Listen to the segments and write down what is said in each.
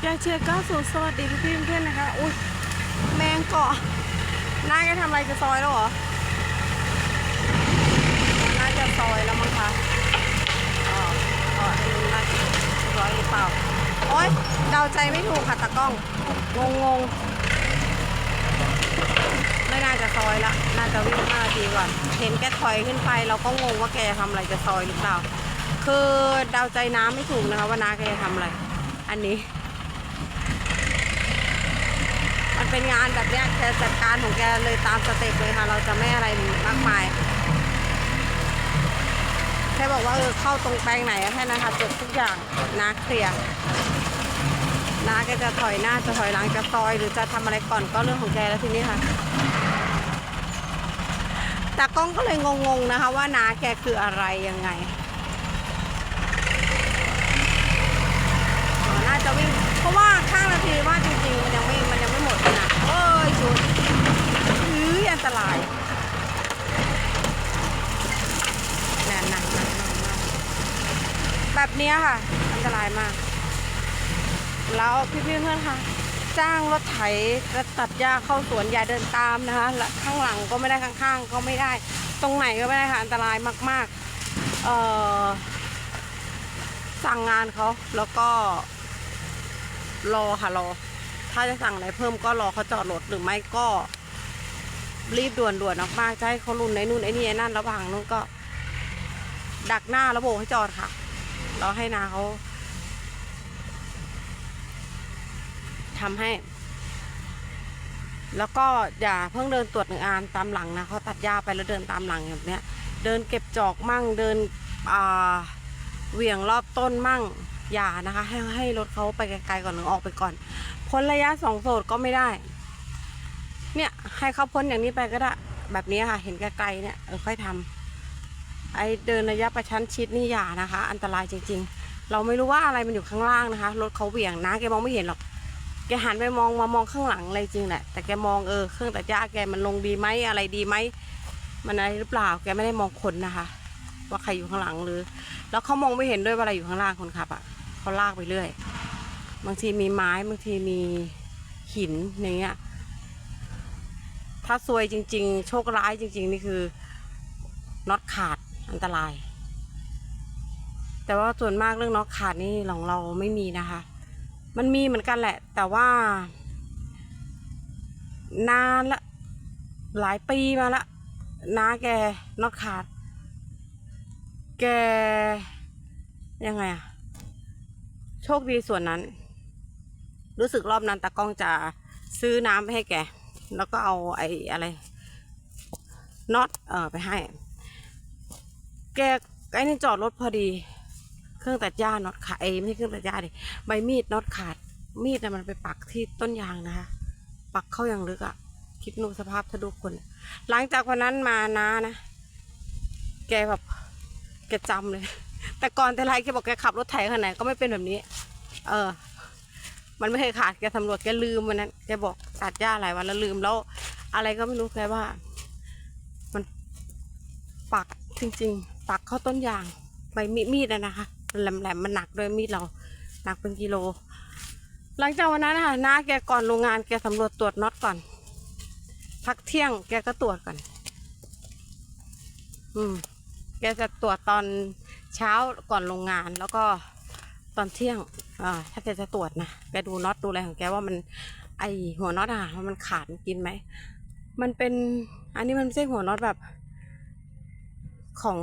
แกเชียร์ก้าสูสวัสดีพี่พี่เพื่อนๆนะคะ อุ้ยแมงเกาะน่าจะทำอะไรจะซอยแล้วเหรอน่าจะซอยแล้วมั้งคะอ๋ออ๋ออันนี้น่าจะซอยหรือเปล่า โอ๊ยเดาใจไม่ถูกค่ะตากล้อง งงงๆไม่น่าจะซอยละ น่าจะวิ่งห้านาทีก่อน เห็นแกถอยขึ้นไปเราก็งงว่าแกจะทำอะไรจะซอยหรือเปล่า คือเดาใจน้ำไม่ถูกนะคะว่าน้าแกจะทำอะไร อันนี้ มัน เป็นงานแบบเนี้ยแกจัดการของแกเลยตามสเต็ปเลยค่ะ เราจะไม่อะไรมากมายแค่บอกว่าเออเข้าตรงแปลงไหนแค่นั้นค่ะจบทุกอย่างนาเคลียร์นาแกจะถอยหน้าจะถอยหลังจะซอย หรือจะทำอะไรก่อนก็เรื่องของแกแล้วทีนี้ค่ะแต่กล้องก็เลยงงๆนะคะ ว่านาแกคืออะไรยังไงน่าจะวิ่งเพราะว่าข้างนาทีว่าจริงๆมันยังไม่มันยังไม่หมดนะเอ้ยชุดอื้ออันตราย นั่นนั่นนั่นนั่นนั่นแบบเนี้ค่ะ อันตรายมาก แล้วพี่พี่เพื่อนค่ะ จ้างรถไถจะตัดหญ้าเข้าสวนอย่าเดินตามนะคะและข้างหลังก็ไม่ได้ข้างๆ ก็ไม่ได้ ตรงไหนก็ไม่ได้ค่ะ อันตรายมากๆ เอ่อ สั่งงานเขาแล้วก็ รอค่ะรอ ถ้าจะสั่งอะไรเพิ่มก็รอเขาจอดรถหรือไม่ก็ รีบด่วนๆมากๆจะให้เขาลุนไอ้นู่นไอ้นี่ไอ้นั่นระหว่างนู้นก็ ดักหน้าแล้วโบให้จอดค่ะ เราให้นาเขาทำให้ แล้วก็อย่าเพิ่งเดินตรวจหนึ่งอานตามหลังนะเขาตัดหญ้าไปแล้วเดินตามหลังแบบเนี้ย เดินเก็บจอกมั่งเดินอ่าเหวี่ยงรอบต้นมั่งอย่านะคะ ให้ให้รถเขาไปไกลๆก่อนหรือออกไปก่อนพ้นระยะสองโสดก็ไม่ได้ เนี่ยให้เขาพ้นอย่างนี้ไปก็ได้ แบบนี้ค่ะ เห็นไกลๆเนี่ยค่อยทำ ไอเดินระยะประชันชิดนี่อย่านะคะ อันตรายจริง ๆ เราไม่รู้ว่าอะไรมันอยู่ข้างล่างนะคะ รถเขาเหวี่ยงนะแกมองไม่เห็นหรอกแกหันไปมองมามองข้างหลังอะไรจริงแหละแต่แกมองเออเครื่องตัดหญ้าแกมันลงดีไหมอะไรดีไหมมันอะไรหรือเปล่าแกไม่ได้มองคนนะคะ ว่าใครอยู่ข้างหลังหรือ แล้วเขามองไม่เห็นด้วยว่าอะไรอยู่ข้างล่างคนขับอะเขาลากไปเรื่อย บางทีมีไม้บางทีมีหินอย่างเงี้ยถ้าซวยจริง ๆ โชคร้ายจริง ๆ นี่คือน็อตขาด อันตราย แต่ว่าส่วนมากเรื่องน็อตขาดนี่ของเราไม่มีนะคะ มันมีเหมือนกันแหละ แต่ว่า นานละ หลายปีมาละน้าแกน็อตขาด แกยังไงอะโชคดีส่วนนั้น รู้สึกรอบนั้นตากล้องจะซื้อน้ำไปให้แก แล้วก็เอาไอ้อะไรน็อตเออไปให้ แกไอ้นี่จอดรถพอดี เครื่องตัดหญ้าน็อตขาดเอ้ไม่ใช่เครื่องตัดหญ้าดิใบมีดน็อตขาด มีดน่ะมันไปปักที่ต้นยางนะคะ ปักเข้าอย่างลึกอะคิดดูสภาพถ้าดูคน หลังจากวันนั้นมานะนะ แกแบบแกจำเลย แต่ก่อนแต่ไรแกบอกแกขับรถไถขนาดไหนก็ไม่เป็นแบบนี้ เออ มันไม่เคยขาดแกสำรวจแกลืมวันนั้นแกบอกตัดหญ้าหลายวันแล้วลืมแล้ว อะไรก็ไม่รู้แกว่า มันปักจริง ๆ ปักเข้าต้นยางใบมีดมีดนะคะแหลมๆมันหนักด้วยมีดเราหนักเป็นกิโล หลังจากวันนั้นนะคะน้าแกก่อนโรงงานแกสำรวจตรวจน็อตก่อน พักเที่ยงแกก็ตรวจก่อน อืมแกจะตรวจตอนเช้าก่อนโรงงานแล้วก็ตอนเที่ยงอ่าถ้าแกจะตรวจนะแกดูน็อตดูอะไรของแกว่ามัน ไอหัวน็อตอะว่ามันขาดกินไหมมันเป็น อันนี้มันไม่ใช่หัวน็อตแบบ ของ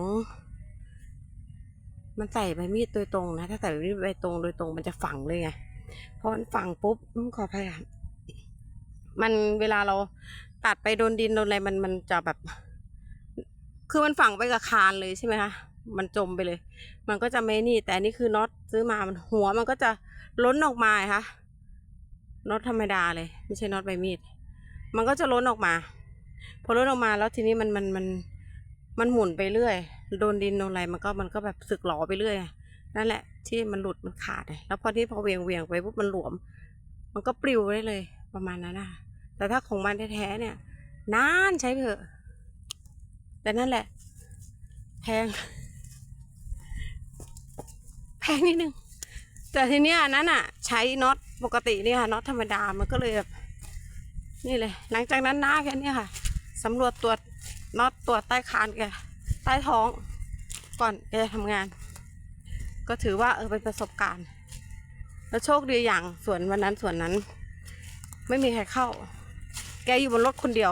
มันใส่ใบมีดโดยตรงนะ ถ้าใส่ใบมีดโดยตรงโดยตรงมันจะฝังเลยไงพอมันฝังปุ๊บขออภัยค่ะมันเวลาเราตัดไปโดนดินโดนอะไรมันมันจะแบบ คือมันฝังไปกับคานเลยใช่ไหมคะมันจมไปเลย มันก็จะไม่นี่ แต่นี่คือน็อตซื้อมามันหัวมันก็จะล้นออกมาไงคะน็อตธรรมดาเลย ไม่ใช่น็อตใบมีด มันก็จะล้นออกมา พอล้นออกมาแล้วทีนี้มันมันมันมัน มันหมุนไปเรื่อย โดนดินโดนอะไรมันก็มันก็แบบสึกหลอไปเรื่อย นั่นแหละ ที่มันหลุดมันขาด แล้วพอที่พอเวียงเวียงไปปุ๊บมันหลวม มันก็ปลิวได้เลยประมาณนั้นนะคะแต่ถ้าของมันแท้ๆเนี่ยนานใช้เถอะ แต่นั่นแหละ แพง แพงนิดนึง แต่ทีเนี้ยนั้นอะ ใช้น็อตปกตินี่ค่ะน็อตธรรมดามันก็เลยแบบนี่เลย หลังจากนั้นน้าแกเนี่ยค่ะสำรวจตรวจ น็อตตรวจใต้คานแกใต้ท้องก่อนแกจะทำงาน ก็ถือว่าเออเป็นประสบการณ์ แล้วโชคดีอย่างส่วนวันนั้นส่วนนั้น ไม่มีใครเข้า แกอยู่บนรถคนเดียว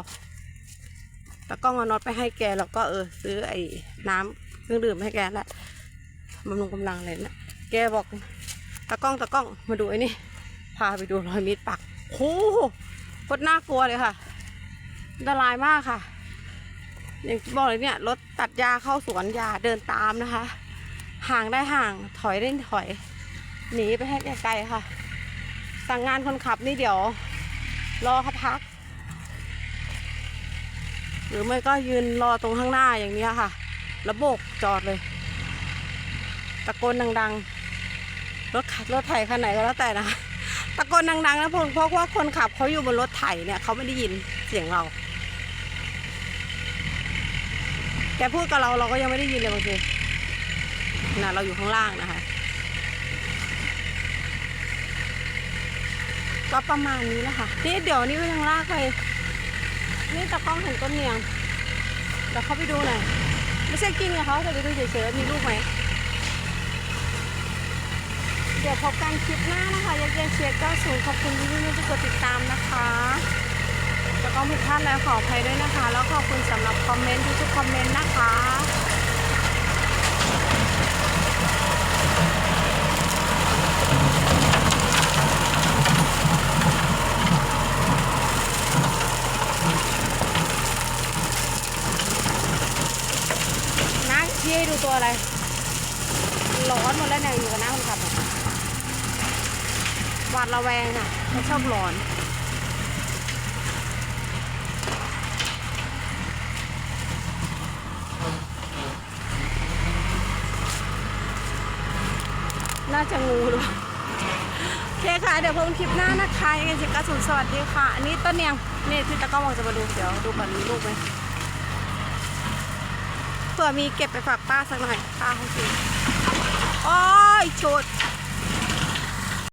ตากล้องเอาน็อตไปให้แกแล้วก็เออซื้อไอ้น้ำเครื่องดื่มให้แกแหละบำรุงกำลังเลยนะแกบอกตากล้องตากล้องมาดูไอ้นี่พาไปดูรอยมีดปักโอ้โหโคตรน่ากลัวเลยค่ะอันตรายมากค่ะ อย่างที่บอกเลยเนี่ยรถตัดยาเข้าสวนยาเดินตามนะคะ ห่างได้ห่างถอยได้ถอย หนีไปให้ไกลๆค่ะ สั่งงานคนขับนี่เดี๋ยว รอเขาพัก หรือไม่ก็ยืนรอตรงข้างหน้าอย่างนี้ค่ะ แล้วโบกจอดเลย ตะโกนดังๆ รถขับรถไถคันไหนก็แล้วแต่นะคะตะโกนดังๆนะพราะเพราะว่าคนขับเขาอยู่บนรถไถเนี่ยเขาไม่ได้ยินเสียงเรา แกพูดกับเราเราก็ยังไม่ได้ยินเลยบางทีนะเราอยู่ข้างล่างนะคะ ก็ประมาณนี้แหละค่ะ นี่เดี๋ยวนี้ก็ยังลากไป นี่ตะกล้องเห็นต้นเนียงเดี๋ยวเขาไปดูหน่อย ไม่ใช่กินกับเขาแต่ไปดูเฉยๆมีลูกไหม เดี๋ยวพบกันคลิปหน้านะคะยักษ์เย็นเชียร์ก็สูงขอบคุณที่ที่กดติดตามนะคะ แล้วก็ผิดพลาดแล้วขออภัยด้วยนะคะ แล้วขอบคุณสำหรับคอมเมนต์ทุกๆคอมเมนต์นะคะนะพี่ให้ดูตัวอะไร ร้อนหมดแล้วเนี่ยอยู่กับน้าคนขับหวาดระแวงอะเขาชอบร้อน น่าจะงูหรือเปล่าโอเคค่ะ เดี๋ยวพบกันคลิปหน้านะคะยังไงจิกระสุนสวัสดีค่ะ อันนี้ต้นเนียงนี่ที่ตะก้องบอกจะมาดู เดี๋ยวดูก่อนมีลูกไหมเผื่อมีเก็บไปฝากป้าสักหน่อยป้าเขากินโอ้ยชุด